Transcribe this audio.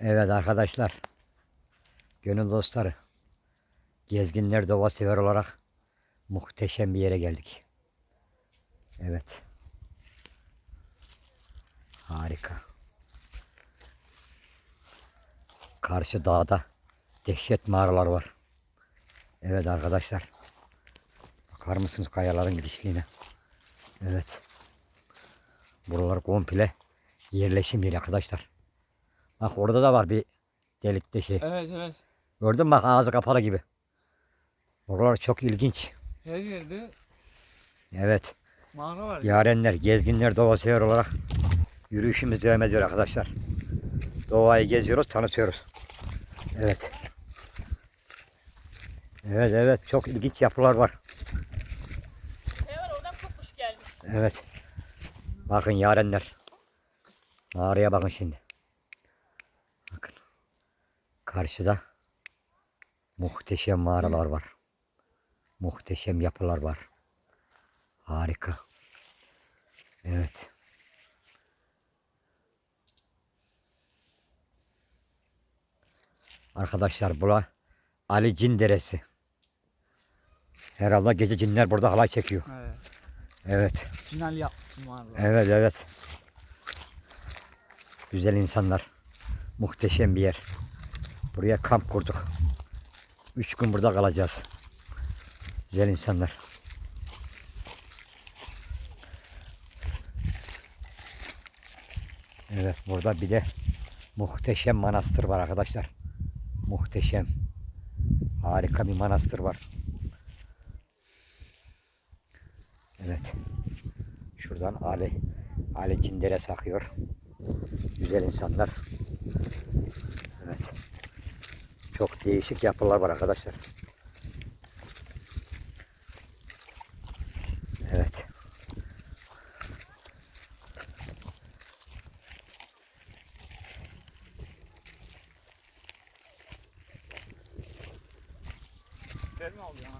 Evet arkadaşlar. Gönül dostları. Gezginler doğa sever olarak muhteşem bir yere geldik. Evet. Harika. Karşı dağda dehşet mağaralar var. Evet arkadaşlar. Bakar mısınız kayaların gidişliğine? Evet. Buralar komple yerleşim yeri arkadaşlar. Bak orada da var bir delikte şey. Evet evet. Gördün mü bak ağzı kapalı gibi. Oralar çok ilginç. Her yerde Evet. mağara var. Yarenler, gezginler, doğa sever olarak yürüyüşümüz devam ediyor arkadaşlar. Doğayı geziyoruz, tanıtıyoruz. Evet. Evet evet çok ilginç yapılar var. Evet oradan kopmuş gelmiş. Evet. Bakın yarenler. Mağaraya bakın şimdi. Karşıda muhteşem mağaralar var. Muhteşem yapılar var. Harika. Evet. Arkadaşlar bura Ali Cin Deresi. Herhalde gece cinler burada halay çekiyor. Evet. Evet. Yapmış mağara. Evet evet. Güzel insanlar. Muhteşem bir yer. Buraya kamp kurduk. Üç gün burada kalacağız. Güzel insanlar. Evet burada bir de muhteşem manastır var arkadaşlar. Muhteşem. Harika bir manastır var. Evet. Şuradan Ali Ali Cinderes akıyor. Güzel insanlar. Çok değişik yapılar var arkadaşlar. Evet. Verme oldu ya.